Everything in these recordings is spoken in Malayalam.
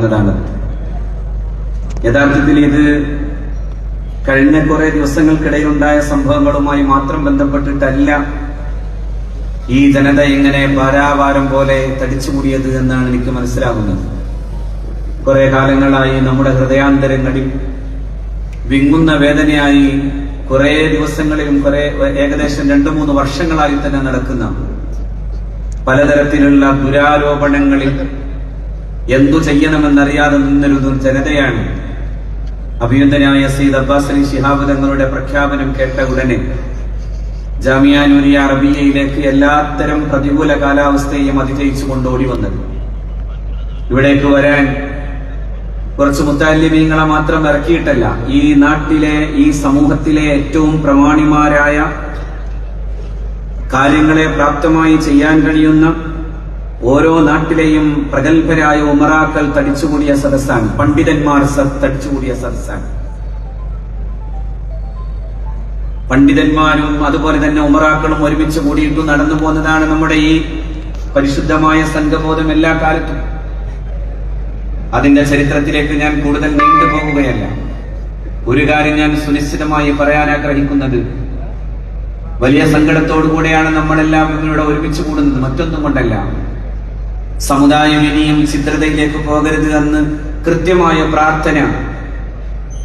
എന്നതാണ്. യഥാർത്ഥത്തിൽ ഇത് കഴിഞ്ഞ കുറെ ദിവസങ്ങൾക്കിടയിൽ ഉണ്ടായ സംഭവങ്ങളുമായി മാത്രം ബന്ധപ്പെട്ടിട്ടല്ല ഈ ജനത ഇങ്ങനെ പാരാവാരം പോലെ തടിച്ചുകൂടിയത് എന്നാണ് എനിക്ക് മനസ്സിലാകുന്നത്. കുറെ കാലങ്ങളായി നമ്മുടെ ഹൃദയാന്തരങ്ങളിൽ വിങ്ങുന്ന വേദനയായി കുറെ ദിവസങ്ങളിലും കുറെ ഏകദേശം രണ്ടു മൂന്ന് വർഷങ്ങളായി തന്നെ നടക്കുന്ന പലതരത്തിലുള്ള ദുരാരോപണങ്ങളിൽ എന്തു ചെയ്യണമെന്നറിയാതെ നിന്നൊരു ജനതയാണ് അഭിയന്തനായ സീദ് അബ്ബാസ് അലി ശിഹാബ് തങ്ങളുടെ പ്രഖ്യാപനം കേട്ട ഉടനെ ജാമിയാനൂരിയ അറബിയയിലേക്ക് എല്ലാത്തരം പ്രതികൂല കാലാവസ്ഥയെയും അതിജയിച്ചുകൊണ്ട് ഓടി വന്നത് ഇവിടേക്ക് വരാൻ കുറച്ച് മുത്താലിമീങ്ങളെ മാത്രം ഇറക്കിയിട്ടല്ല ഈ നാട്ടിലെ ഈ സമൂഹത്തിലെ ഏറ്റവും പ്രമാണിമാരായ കാര്യങ്ങളെ പ്രാപ്തമായി ചെയ്യാൻ കഴിയുന്ന ഓരോ നാട്ടിലെയും പ്രഗത്ഭരായ ഉമറാക്കൾ തടിച്ചുകൂടിയ സദസ്സാണ്. പണ്ഡിതന്മാർ തടിച്ചുകൂടിയ സദസ്സാണ്. പണ്ഡിതന്മാരും അതുപോലെ തന്നെ ഉമറാക്കളും ഒരുമിച്ച് കൂടിയിട്ട് നടന്നു പോകുന്നതാണ് നമ്മുടെ ഈ പരിശുദ്ധമായ സംഘബോധം എല്ലാ കാലത്തും. അതിന്റെ ചരിത്രത്തിലേക്ക് ഞാൻ കൂടുതൽ നീണ്ടുപോകുകയല്ല ഒരു കാര്യം ഞാൻ സുനിശ്ചിതമായി പറയാൻ ആഗ്രഹിക്കുന്നത്. വലിയ സങ്കടത്തോടു കൂടെയാണ് നമ്മളെല്ലാം ഇവിടെ ഒരുമിച്ച് കൂടുന്നത്. മറ്റൊന്നും കൊണ്ടല്ല. സമുദായം ഇനിയും ചിത്രതയിലേക്ക് പോകരുത് എന്ന് കൃത്യമായ പ്രാർത്ഥന.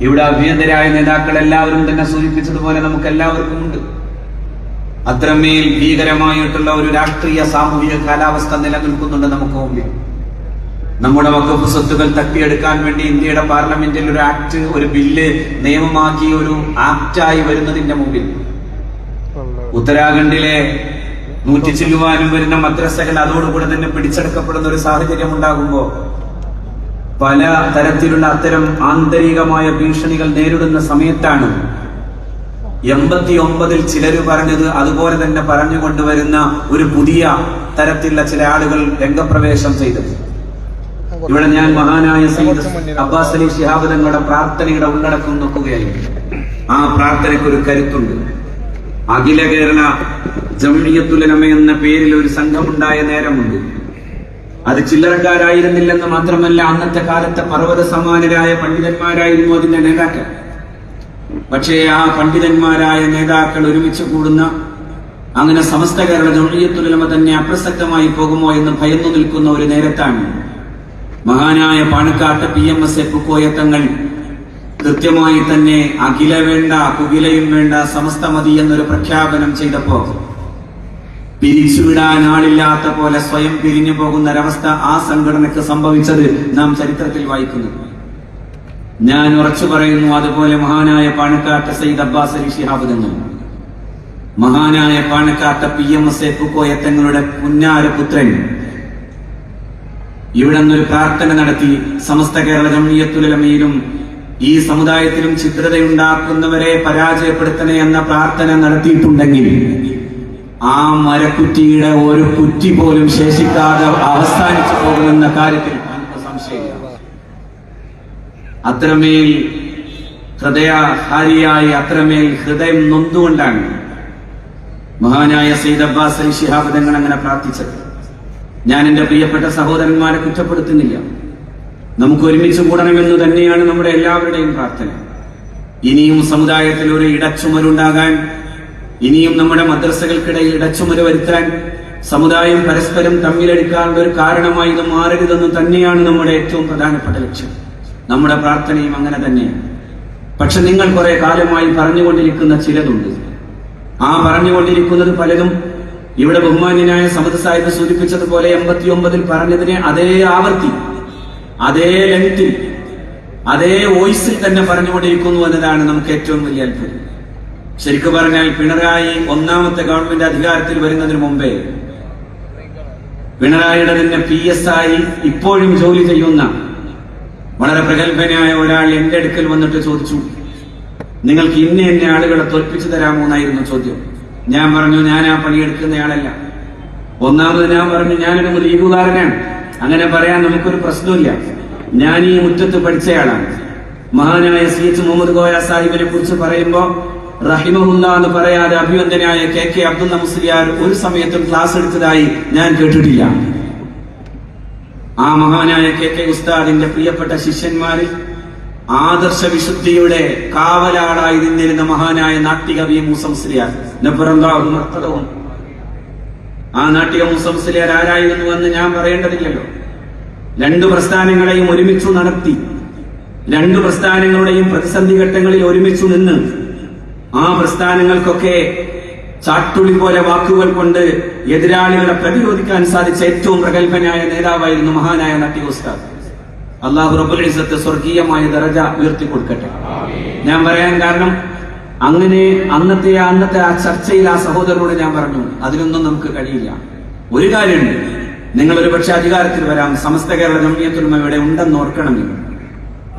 ഇവിടെ അഭ്യന്തരായ നേതാക്കൾ എല്ലാവരും തന്നെ സൂചിപ്പിച്ചതുപോലെ നമുക്ക് എല്ലാവർക്കും ഉണ്ട്. അത്രമേൽ ഭീകരമായിട്ടുള്ള ഒരു രാഷ്ട്രീയ സാമൂഹിക കാലാവസ്ഥ നിലനിൽക്കുന്നുണ്ട് നമുക്ക് മുമ്പിൽ. നമ്മുടെ വകുപ്പ് സ്വത്തുകൾ തട്ടിയെടുക്കാൻ വേണ്ടി ഇന്ത്യയുടെ പാർലമെന്റിൽ ഒരു ആക്ട് ഒരു ബില്ല് നിയമമാക്കി ഒരു ആക്ടായി വരുന്നതിന്റെ മുമ്പിൽ. ഉത്തരാഖണ്ഡിലെ നൂറ്റി ചില്ലുവാനും വരുന്ന മദ്രസകൾ അതോടുകൂടെ തന്നെ പിടിച്ചെടുക്കപ്പെടുന്ന ഒരു സാഹചര്യം ഉണ്ടാകുമ്പോ പല തരത്തിലുള്ള അത്തരം ആന്തരികമായ ഭീഷണികൾ നേരിടുന്ന സമയത്താണ് എൺപത്തി ഒമ്പതിൽ ചിലര് പറഞ്ഞത് അതുപോലെ തന്നെ പറഞ്ഞു കൊണ്ടുവരുന്ന ഒരു പുതിയ തരത്തിലുള്ള ചില ആളുകൾ രംഗപ്രവേശം ചെയ്തത്. ഇവിടെ ഞാൻ മഹാനായ സയ്യിദ് അബ്ബാസ് അലി ശിഹാബ് തങ്ങളുടെ പ്രാർത്ഥനയുടെ ഉള്ളടക്കം നോക്കുകയായിരുന്നു. ആ പ്രാർത്ഥനയ്ക്ക് ഒരു കരുത്തുണ്ട്. അഖില കേരള ജംഇയ്യത്തുലമ എന്ന പേരിൽ ഒരു സംഘമുണ്ടായ നേരമുണ്ട്. അത് ചില്ലറക്കാരായിരുന്നില്ലെന്ന് മാത്രമല്ല അന്നത്തെ കാലത്തെ പർവത സമാനരായ പണ്ഡിതന്മാരായിരുന്നു അതിന്റെ നേതാക്കൾ. പക്ഷേ ആ പണ്ഡിതന്മാരായ നേതാക്കൾ ഒരുമിച്ച് കൂടുന്ന അങ്ങനെ സമസ്ത കേരള ജംഇയ്യത്തുലമ തന്നെ അപ്രസക്തമായി പോകുമോ എന്ന് ഭയന്നു നിൽക്കുന്ന ഒരു നേരത്താണ് മഹാനായ പാണക്കാട്ട് പി എം എസ് എപ്പുക്കോയത്തങ്ങൾ കൃത്യമായി തന്നെ അഖില വേണ്ട കുകിലയും വേണ്ട സമസ്ത മതി എന്നൊരു പ്രഖ്യാപനം ചെയ്തപ്പോ പിരിച്ചുവിടാൻ ആളില്ലാത്ത പോലെ സ്വയം പിരിഞ്ഞു പോകുന്ന ഒരവസ്ഥ ആ സംഘടനക്ക് സംഭവിച്ചത് നാം ചരിത്രത്തിൽ വായിക്കുന്നു. ഞാൻ ഉറച്ചു പറയുന്നു അതുപോലെ മഹാനായ പാണക്കാട്ട് സയ്യിദ് അബ്ബാസ് അലി ഷിഹാബ് തങ്ങൾ. മഹാനായ Panakkad P M S Pookoya തങ്ങളുടെ പുന്നാര പുത്രൻ. ഇവിടെ നിന്നൊരു പ്രാർത്ഥന നടത്തി സമസ്ത കേരള ജമിയത്തുലമയിലും ഈ സമുദായത്തിലും ചിത്രതയുണ്ടാക്കുന്നവരെ പരാജയപ്പെടുത്തണേ എന്ന പ്രാർത്ഥന നടത്തിയിട്ടുണ്ടെങ്കിൽ ആ മരക്കുറ്റിയുടെ ഒരു കുറ്റി പോലും ശേഷിക്കാതെ അവസാനിച്ചു പോകുമെന്ന കാര്യത്തിൽ സംശയമില്ല. അത്രമേൽ ഹൃദയഹാരിയായി അത്രമേൽ ഹൃദയം നൊന്തുകൊണ്ടാണ് മഹാനായ സയ്യിദ് അബ്ബാസ് അലി ശിഹാബ് തങ്ങൾ അങ്ങനെ പ്രാർത്ഥിച്ചത്. ഞാൻ എന്റെ പ്രിയപ്പെട്ട സഹോദരന്മാരെ കുറ്റപ്പെടുത്തുന്നില്ല. നമുക്ക് ഒരുമിച്ച് കൂടണമെന്ന് തന്നെയാണ് നമ്മുടെ എല്ലാവരുടെയും പ്രാർത്ഥന. ഇനിയും സമുദായത്തിൽ ഒരു ഇടച്ചുമരുണ്ടാകാൻ ഇനിയും നമ്മുടെ മദ്രസകൾക്കിടയിൽ ഇടച്ചുമര് വരുത്താൻ സമുദായം പരസ്പരം തമ്മിലെടുക്കാനുള്ള ഒരു കാരണമായി ഇത് മാറരുതെന്ന് തന്നെയാണ് നമ്മുടെ ഏറ്റവും പ്രധാനപ്പെട്ട ലക്ഷ്യം. നമ്മുടെ പ്രാർത്ഥനയും അങ്ങനെ തന്നെയാണ്. പക്ഷെ നിങ്ങൾ കുറെ കാലമായി പറഞ്ഞുകൊണ്ടിരിക്കുന്ന ചിലതുണ്ട്. ആ പറഞ്ഞുകൊണ്ടിരിക്കുന്നത് പലതും ഇവിടെ ബഹുമാന്യനായ സമത് സാഹിബ് സൂചിപ്പിച്ചതുപോലെ എൺപത്തി ഒമ്പതിൽ പറഞ്ഞതിനെ അതേ ആവർത്തി. അതേ ലെങ്ത്തിൽ അതേ വോയിസിൽ തന്നെ പറഞ്ഞുകൊണ്ടിരിക്കുന്നു എന്നതാണ് നമുക്ക് ഏറ്റവും വലിയ അത്ഭുതം. ശരിക്കും പറഞ്ഞാൽ പിണറായി ഒന്നാമത്തെ ഗവൺമെന്റ് അധികാരത്തിൽ വരുന്നതിന് മുമ്പേ പിണറായിയുടെ തന്നെ പി എസ് ആയി ഇപ്പോഴും ജോലി ചെയ്യുന്ന വളരെ പ്രഗത്ഭനായ ഒരാൾ എന്റെ അടുക്കൽ വന്നിട്ട് ചോദിച്ചു നിങ്ങൾക്ക് ഇന്ന എന്നെ ആളുകളെ തോൽപ്പിച്ചു തരാമോ എന്നായിരുന്നു ചോദ്യം. ഞാൻ പറഞ്ഞു ഞാൻ ആ പണിയെടുക്കുന്നയാളല്ല ഒന്നാമത് ഞാൻ പറഞ്ഞു ഞാനൊരു ലീഗുകാരനാണ്. അങ്ങനെ പറയാൻ നമുക്കൊരു പ്രശ്നമില്ല ഞാൻ ഈ മുറ്റത്ത് പഠിച്ചയാളാണ്. മഹാനായ സി എച്ച് മുഹമ്മദ് ഗോയ സാഹിബിനെ കുറിച്ച് പറയുമ്പോ റഹിമഹുല്ല എന്ന് പറയാതെ അഭിവന്ദനായ കെ കെ അബ്ദുൽ നമുസ്ലിയാർ ഒരു സമയത്തും ക്ലാസ് എടുത്തതായി ഞാൻ കേട്ടിട്ടില്ല. ആ മഹാനായ കെ കെ ഉസ്താദിന്റെ പ്രിയപ്പെട്ട ശിഷ്യന്മാരിൽ ആദർശ വിശുദ്ധിയുടെ കാവലാളായി നിന്നിരുന്ന മഹാനായ നാട്ടികവി മൂസംസ്ലിയാർ നബ്ബറല്ലാഹു ആ നാട്ടിക മുസംസിലെ ആരായിരുന്നു എന്ന് ഞാൻ പറയേണ്ടതില്ലല്ലോ. രണ്ടു പ്രസ്ഥാനങ്ങളെയും ഒരുമിച്ചു നടത്തി രണ്ടു പ്രസ്ഥാനങ്ങളുടെയും പ്രതിസന്ധി ഘട്ടങ്ങളിൽ ഒരുമിച്ചു നിന്ന് ആ പ്രസ്ഥാനങ്ങൾക്കൊക്കെ ചാട്ടുളി പോലെ വാക്കുകൾ കൊണ്ട് എതിരാളികളെ പ്രതിരോധിക്കാൻ സാധിച്ച ഏറ്റവും പ്രഗത്ഭനായ നേതാവായിരുന്നു മഹാനായ നട്ടി ഉസ്താദ്. അള്ളാഹു റബുൽ സ്വർഗീയമായ ദറജ ഉയർത്തി കൊടുക്കട്ടെ ഞാൻ പറയാൻ കാരണം അങ്ങനെ അന്നത്തെ അന്നത്തെ ആ ചർച്ചയിൽ ആ സഹോദരനോട് ഞാൻ പറഞ്ഞു അതിനൊന്നും നമുക്ക് കഴിയില്ല. ഒരു കാര്യമുണ്ട്. നിങ്ങൾ ഒരു പക്ഷെ അധികാരത്തിൽ വരാം. സമസ്ത കേരള ജമിയത്തുൽമ ഇവിടെ ഉണ്ടെന്ന് ഓർക്കണമെങ്കിൽ.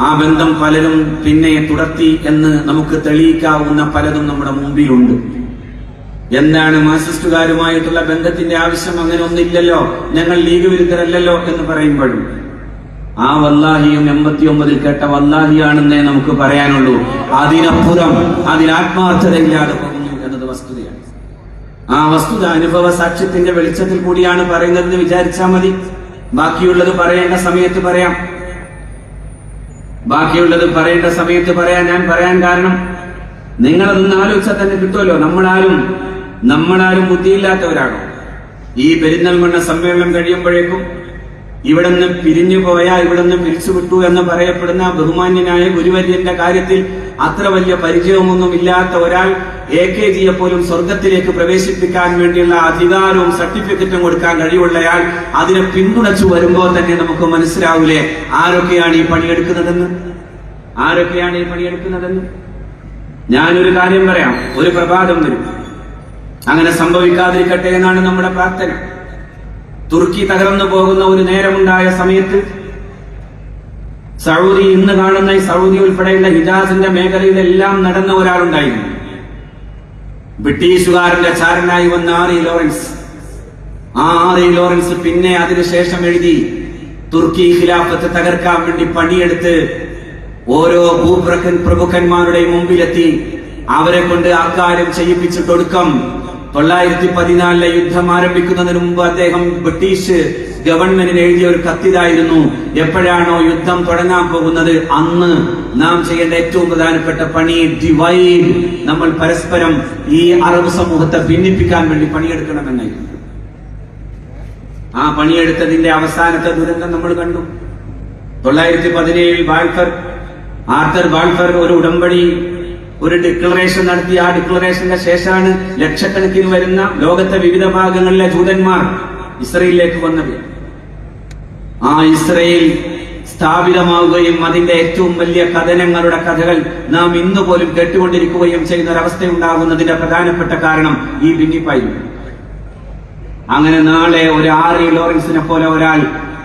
ആ ബന്ധം പലരും പിന്നെ തുടർത്തി എന്ന് നമുക്ക് തെളിയിക്കാവുന്ന പലതും നമ്മുടെ മുമ്പിലുണ്ട്. എന്താണ് മാർസിസ്റ്റുകാരുമായിട്ടുള്ള ബന്ധത്തിന്റെ ആവശ്യം? അങ്ങനെ ഒന്നില്ലല്ലോ. ഞങ്ങൾ ലീഗ് വിരുദ്ധരല്ലല്ലോ എന്ന് പറയുമ്പോഴും ആ വല്ലാഹിയും എൺപത്തി ഒമ്പതിൽ കേട്ട വല്ലാഹിയാണെന്നേ നമുക്ക് പറയാനുള്ളൂ. അതിനപ്പുറം അതിനാത്മാർത്ഥതയില്ലാതെ പോകുന്നു എന്നത് വസ്തുതയാണ്. ആ വസ്തുത അനുഭവ സാക്ഷ്യത്തിന്റെ വെളിച്ചത്തിൽ കൂടിയാണ് പറയുന്നതെന്ന് വിചാരിച്ചാൽ മതി. ബാക്കിയുള്ളത് പറയേണ്ട സമയത്ത് പറയാം. ബാക്കിയുള്ളത് പറയേണ്ട സമയത്ത് പറയാൻ ഞാൻ പറയാൻ കാരണം നിങ്ങളതൊന്ന് ആലോചിച്ചാൽ തന്നെ കിട്ടുമല്ലോ. നമ്മളാരും നമ്മളാരും ബുദ്ധിയില്ലാത്തവരാണോ? ഈ പെരിന്തൽമണ്ണ സമ്മേളനം കഴിയുമ്പോഴേക്കും ഇവിടെ നിന്ന് പിരിഞ്ഞു പോയ ഇവിടെ നിന്ന് പിരിച്ചുവിട്ടു എന്ന് പറയപ്പെടുന്ന ബഹുമാന്യനായ ഗുരുവര്യന്റെ കാര്യത്തിൽ അത്ര വലിയ പരിചയമൊന്നും ഇല്ലാത്ത ഒരാൾ എ കെ ജിയെ പോലും സ്വർഗത്തിലേക്ക് പ്രവേശിപ്പിക്കാൻ വേണ്ടിയുള്ള അധികാരവും സർട്ടിഫിക്കറ്റും കൊടുക്കാൻ കഴിവുള്ളയാൾ അതിനെ പിന്തുണച്ചു വരുമ്പോൾ തന്നെ നമുക്ക് മനസ്സിലാവൂലേ ആരൊക്കെയാണ് ഈ പണിയെടുക്കുന്നതെന്ന്? ആരൊക്കെയാണ് ഈ പണിയെടുക്കുന്നതെന്ന്? ഞാനൊരു കാര്യം പറയാം. ഒരു പ്രഭാതം വരും. അങ്ങനെ സംഭവിക്കാതിരിക്കട്ടെ എന്നാണ് നമ്മുടെ പ്രാർത്ഥന. തുർക്കി തകർന്നു പോകുന്ന ഒരു നേരമുണ്ടായ സമയത്ത് സൗദി ഇന്ന് കാണുന്ന സൗദി ഉൾപ്പെടെയുള്ള ഹിജാസിന്റെ മേഖലയിലെല്ലാം നടന്ന ഒരാളുണ്ടായിരുന്നു. ബ്രിട്ടീഷുകാരന്റെ ചാരനായി വന്ന ആറി ലോറൻസ്. ആ ആറി ലോറൻസ് പിന്നെ അതിനുശേഷം എഴുതി തുർക്കി ഖിലാഫത്ത് തകർക്കാൻ വേണ്ടി പണിയെടുത്ത് ഓരോ ഭൂപ്രഖൻ പ്രഭുക്കന്മാരുടെ മുമ്പിലെത്തി അവരെ കൊണ്ട് അക്കാര്യം ചെയ്യിപ്പിച്ചിട്ടൊടുക്കം. തൊള്ളായിരത്തി പതിനാലിലെ യുദ്ധം ആരംഭിക്കുന്നതിന് മുമ്പ് അദ്ദേഹം ബ്രിട്ടീഷ് ഗവൺമെന്റിന് എഴുതിയ ഒരു കത്തിതായിരുന്നു. എപ്പോഴാണോ യുദ്ധം തുടങ്ങാൻ പോകുന്നത് അന്ന് നാം ചെയ്യേണ്ട ഏറ്റവും പ്രധാനപ്പെട്ട പണി ഡിവൈഡ് നമ്മൾ പരസ്പരം ഈ അറബ് സമൂഹത്തെ ഭിന്നിപ്പിക്കാൻ വേണ്ടി പണിയെടുക്കണമെന്നായിരുന്നു ആ പണിയെടുത്തതിന്റെ അവസാനത്തെ ദുരന്തം നമ്മൾ കണ്ടു. തൊള്ളായിരത്തി പതിനേഴിൽ ബാൾഫർ ആർത്തർ ബാൾഫർ ഒരു ഉടമ്പടി ഒരു ഡിക്ലറേഷൻ നടത്തി. ആ ഡിക്ലറേഷന്റെ ശേഷമാണ് ലക്ഷക്കണക്കിന് വരുന്ന ലോകത്തെ വിവിധ ഭാഗങ്ങളിലെ ജൂതന്മാർ ഇസ്രയേലിലേക്ക് വന്നത്. ആ ഇസ്രയേൽ സ്ഥാപിതമാവുകയും അതിന്റെ ഏറ്റവും വലിയ കഥനങ്ങളുടെ കഥകൾ നാം ഇന്ന് പോലും കേട്ടുകൊണ്ടിരിക്കുകയും ചെയ്യുന്ന ഒരവസ്ഥ ഉണ്ടാകുന്നതിന്റെ പ്രധാനപ്പെട്ട കാരണം ഈ ഭിന്നിപ്പായിരുന്നു. അങ്ങനെ നാളെ ഒരു ആറി ലോറൻസിനെ പോലെ ഒരാൾ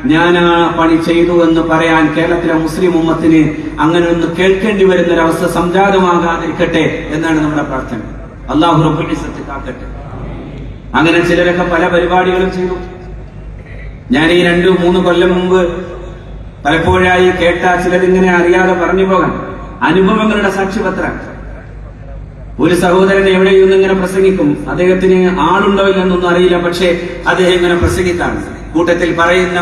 ഞാൻ ആ പണി ചെയ്തു എന്ന് പറയാൻ കേരളത്തിലെ മുസ്ലിം ഉമ്മത്തിന് അങ്ങനെ ഒന്ന് കേൾക്കേണ്ടി വരുന്ന ഒരവസ്ഥ സംജാതമാകാതിരിക്കട്ടെ എന്നാണ് നമ്മുടെ പ്രാർത്ഥന. അള്ളാഹു റബ്ബുലിസത്ത് കാക്കട്ടെ. അങ്ങനെ ചിലരൊക്കെ പല പരിപാടികളും ചെയ്തു. ഞാൻ ഈ രണ്ടു മൂന്ന് കൊല്ലം മുമ്പ് പലപ്പോഴായി കേട്ട ചിലരിങ്ങനെ അറിയാതെ പറഞ്ഞു പോകാൻ അനുഭവങ്ങളുടെ സാക്ഷ്യപത്രം. ഒരു സഹോദരൻ എവിടെയും ഇങ്ങനെ പ്രസംഗിക്കും. അദ്ദേഹത്തിന് ആളുണ്ടോ ഇല്ലെന്നൊന്നും അറിയില്ല പക്ഷേ അദ്ദേഹം ഇങ്ങനെ പ്രസംഗിക്കാണ് കൂട്ടത്തിൽ പറയുന്ന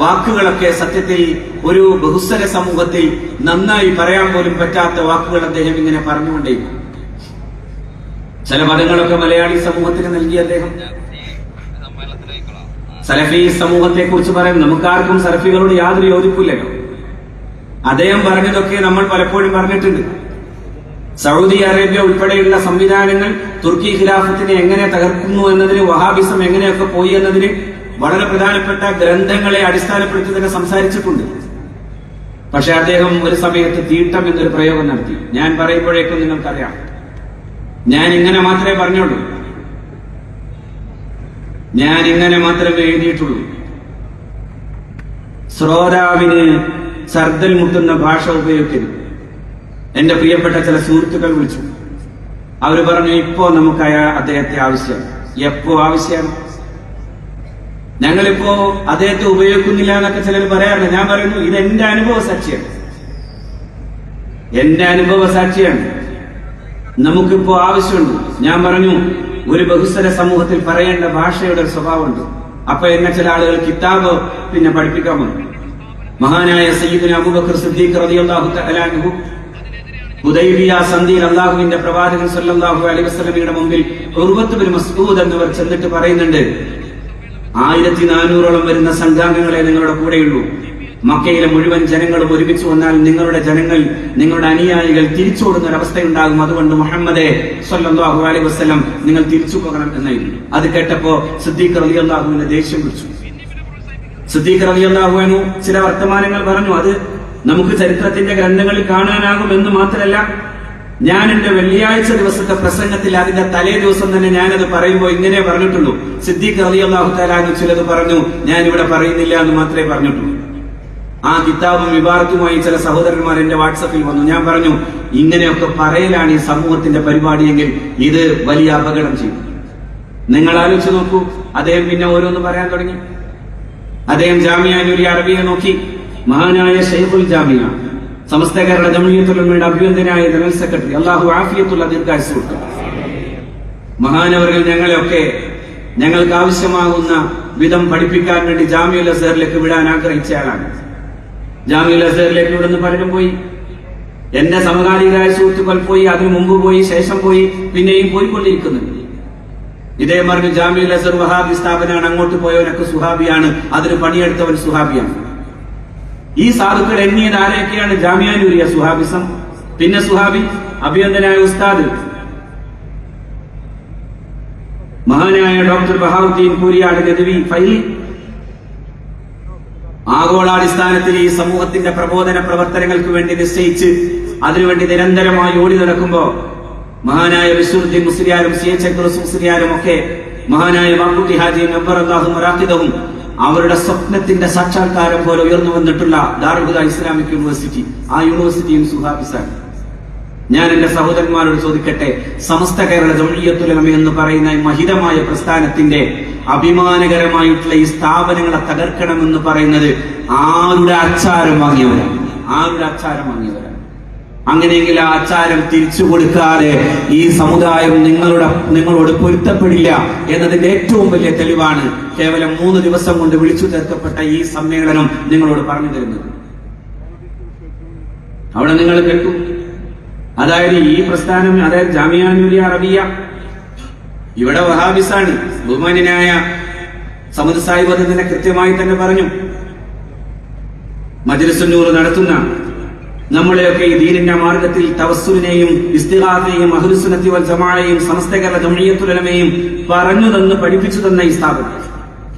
വാക്കുകളൊക്കെ സത്യത്തിൽ ഒരു ബഹുസ്വര സമൂഹത്തിൽ നന്നായി പറയാൻ പോലും പറ്റാത്ത വാക്കുകൾ അദ്ദേഹം ഇങ്ങനെ പറഞ്ഞുകൊണ്ടേ ചില പദങ്ങളൊക്കെ മലയാളി സമൂഹത്തിന് നൽകി അദ്ദേഹം. സലഫി സമൂഹത്തെ കുറിച്ച് പറയും നമുക്കാർക്കും സലഫികളോട് യാതൊരു യോജിപ്പില്ലല്ലോ. അദ്ദേഹം പറഞ്ഞതൊക്കെ നമ്മൾ പലപ്പോഴും പറഞ്ഞിട്ടുണ്ട്. സൗദി അറേബ്യ ഉൾപ്പെടെയുള്ള സംവിധാനങ്ങൾ തുർക്കി ഖിലാഫത്തിനെ എങ്ങനെ തകർക്കുന്നു എന്നതിന് വഹാബിസം എങ്ങനെയൊക്കെ പോയി എന്നതിന് വളരെ പ്രധാനപ്പെട്ട ഗ്രന്ഥങ്ങളെ അടിസ്ഥാനപ്പെടുത്തി തന്നെ സംസാരിച്ചിട്ടുണ്ട്. പക്ഷെ അദ്ദേഹം ഒരു സമയത്ത് തീട്ടം എന്നൊരു പ്രയോഗം നടത്തി. ഞാൻ പറയുമ്പോഴേക്കും നിങ്ങൾക്കറിയാം. ഞാൻ ഇങ്ങനെ മാത്രമേ പറഞ്ഞുള്ളൂ. ഞാൻ ഇങ്ങനെ മാത്രമേ എഴുതിയിട്ടുള്ളൂ. ശ്രോതാവിന് സർദൽ മുട്ടുന്ന ഭാഷ ഉപയോഗിക്കരുത്. എന്റെ പ്രിയപ്പെട്ട ചില സുഹൃത്തുക്കൾ വിളിച്ചു. അവർ പറഞ്ഞു ഇപ്പോ നമുക്ക് അദ്ദേഹത്തെ ആവശ്യം. എപ്പോ ആവശ്യമാണ് ഞങ്ങളിപ്പോ അദ്ദേഹത്തെ ഉപയോഗിക്കുന്നില്ല എന്നൊക്കെ ചിലർ പറയാറുണ്ട്. ഞാൻ പറയുന്നു ഇത് എന്റെ അനുഭവ സാക്ഷിയാണ്. എന്റെ അനുഭവ സാക്ഷിയാണ്. നമുക്കിപ്പോ ആവശ്യമുണ്ട്. ഞാൻ പറഞ്ഞു ഒരു ബഹുസ്വര സമൂഹത്തിൽ പറയേണ്ട ഭാഷയുടെ ഒരു സ്വഭാവമുണ്ട്. അപ്പൊ എന്നെ ചില ആളുകൾ കിതാബ് പിന്നെ പഠിപ്പിക്കാൻ വന്നു. മഹാനായ സയ്യിദിന് അബൂബക്കർ സിദ്ദീഖ് റളിയല്ലാഹു അൻഹു ഹുദൈബിയ സന്ധിയിൽ അള്ളാഹുവിന്റെ പ്രവാചകൻ സല്ലല്ലാഹു അലൈഹി വസല്ലമയുടെ മുമ്പിൽ ഉർവത്ത് ബിൻ മസ്ഊദ് എന്നിവർ ചെന്നിട്ട് പറയുന്നുണ്ട് ആയിരത്തി നാനൂറോളം വരുന്ന സംഘാംഗങ്ങളെ നിങ്ങളുടെ കൂടെയുള്ളൂ. മക്കയിലെ മുഴുവൻ ജനങ്ങളും ഒരുമിച്ച് വന്നാൽ നിങ്ങളുടെ ജനങ്ങൾ നിങ്ങളുടെ അനുയായികൾ തിരിച്ചോടുന്ന ഒരവസ്ഥയുണ്ടാകും അതുകൊണ്ട് മുഹമ്മദെ സല്ലല്ലാഹു അലൈഹി വസല്ലം നിങ്ങൾ തിരിച്ചു പോകണം എന്നായിരുന്നു. അത് കേട്ടപ്പോ സിദ്ദീഖ് റളിയല്ലാഹുവിന്റെ ദേഷ്യം പിടിച്ചു. സിദ്ദീഖ് റളിയല്ലാഹു അള്ളാഹുവിനു ചില വർത്തമാനങ്ങൾ പറഞ്ഞു അത് നമുക്ക് ചരിത്രത്തിന്റെ ഗ്രന്ഥങ്ങളിൽ കാണാനാകും എന്ന് മാത്രമല്ല ഞാൻ എന്റെ വെള്ളിയാഴ്ച ദിവസത്തെ പ്രസംഗത്തിൽ അതിന്റെ തലേ ദിവസം തന്നെ ഞാനത് പറയുമ്പോൾ ഇങ്ങനെ പറഞ്ഞിട്ടുള്ളൂ. സിദ്ദീഖ് റളിയല്ലാഹു തആലാനു ചിലത് പറഞ്ഞു. ഞാൻ ഇവിടെ പറയുന്നില്ല എന്ന് മാത്രമേ പറഞ്ഞിട്ടുള്ളൂ. ആ കിതാബും വിവാഹത്തുമായി ചില സഹോദരന്മാർ എന്റെ വാട്സപ്പിൽ വന്നു. ഞാൻ പറഞ്ഞു ഇങ്ങനെയൊക്കെ പറയലാണ് ഈ സമൂഹത്തിന്റെ പരിപാടിയെങ്കിൽ ഇത് വലിയ അപകടം ചെയ്യും. നിങ്ങൾ ആലോചിച്ച് നോക്കൂ. അദ്ദേഹം പിന്നെ ഓരോന്ന് പറയാൻ തുടങ്ങി. അദ്ദേഹം ജാമ്യാനൂരി നൂരി അറബിയെ നോക്കി. മഹാനായ ഷെയ്ഖുൽ ജാമിയ സമസ്ത കേരള ജമിയത്തുലമ്മയുടെ അഭ്യന്തരായ ജനറൽ സെക്രട്ടറി അള്ളാഹു ആഫിയത്തുള്ള ദീർഘായുസ് കൊടുക്കും. മഹാനവറുകൾ ഞങ്ങളെയൊക്കെ ഞങ്ങൾക്ക് ആവശ്യമാകുന്ന വിധം പഠിപ്പിക്കാൻ വേണ്ടി ജാമ്യുൽ അസറിലേക്ക് വിടാൻ ആഗ്രഹിച്ച ആളാണ് ജാമ്യുൽ അസറിലേക്ക് ഇവിടുന്ന് പലരും പോയി. എന്റെ സമകാലികരായ സുഹൃത്തുക്കൾ പോയി അതിനു മുമ്പ് പോയി ശേഷം പോയി പിന്നെയും പോയിക്കൊണ്ടിരിക്കുന്നുണ്ട്. ഇതേ മറിഞ്ഞ് ജാമ്യുൽ അസർ വഹാബി സ്ഥാപനമാണ് അങ്ങോട്ട് പോയവനൊക്കെ സുഹാബിയാണ് അതിന് പണിയെടുത്തവൻ സുഹാബിയാണ്. ഈ സാധുക്കൾ എണ്ണിയത് ആരെയൊക്കെയാണ്? ജാമ്യാനൂരിയ സുഹാബിസം പിന്നെ സുഹാബി അഭിയന്തനായ ഉസ്താദ്. മഹാനായ ഡോക്ടർ ബഹാവുദ്ദീൻ പൂരിയാട് ഗദവി ഫൈലി. ആഗോളാടിസ്ഥാനത്തിൽ ഈ സമൂഹത്തിന്റെ പ്രബോധന പ്രവർത്തനങ്ങൾക്ക് വേണ്ടി നിശ്ചയിച്ച് അതിനുവേണ്ടി നിരന്തരമായി ഓടി നടക്കുമ്പോ മഹാനായ വിശ്വദ്ദീൻ മുസ്ലിയാരും സി എച്ച് അക്ബർ മുസ്ലിയാരും ഒക്കെ മഹാനായ മാക്കുട്ടി ഹാജി നബ്ബർ അള്ളാഹു മറാഖിദവും അവരുടെ സ്വപ്നത്തിന്റെ സാക്ഷാത്കാരം പോലെ ഉയർന്നു വന്നിട്ടുള്ള ദാറുഹുദ ഇസ്ലാമിക് യൂണിവേഴ്സിറ്റി ആ യൂണിവേഴ്സിറ്റിയും സുഹാബിസാണ് ഞാൻ എന്റെ സഹോദരന്മാരോട് ചോദിക്കട്ടെ സമസ്ത കേരള ജമീയത്തുലമ എന്ന് പറയുന്ന മഹിതമായ പ്രസ്ഥാനത്തിന്റെ അഭിമാനകരമായിട്ടുള്ള ഈ സ്ഥാപനങ്ങളെ തകർക്കണമെന്ന് പറയുന്നത് ആരുടെ അച്ചാരം വാങ്ങിയവരാണ് ആരുടെ അച്ചാരം വാങ്ങിയവരാണ് അങ്ങനെയെങ്കിൽ ആ ആചാരം തിരിച്ചു കൊടുക്കാതെ ഈ സമുദായം നിങ്ങളുടെ നിങ്ങളോട് പൊരുത്തപ്പെടില്ല എന്നതിന്റെ ഏറ്റവും വലിയ തെളിവാണ് കേവലം മൂന്ന് ദിവസം കൊണ്ട് വിളിച്ചു തീർക്കപ്പെട്ട ഈ സമ്മേളനം നിങ്ങളോട് പറഞ്ഞു തരുന്നത്. അവിടെ നിങ്ങൾ കേട്ടു. അതായത് ഈ പ്രസ്ഥാനം അതായത് ജാമിയാനൂരി അറബിയ ഇവിടെ വഹാബിസാണ് ബഹുമാന്യനായ സമുദ് സാഹിബ് അതിനെ കൃത്യമായി തന്നെ പറഞ്ഞു. മജ്ലിസുന്നൂർ നടത്തുന്ന നമ്മളെയൊക്കെ ഈ ദീനിന്റെ മാർഗത്തിൽ തവസ്സുലിനെയും ഇസ്തിഹാദിനെയും അഹുലുസുനത്തി വൽ ജമാഅയെയും സമസ്ത കേരള ജമീയത്തുലമയും പറഞ്ഞു തന്ന് പഠിപ്പിച്ചു തന്ന ഈ സ്ഥാപനം.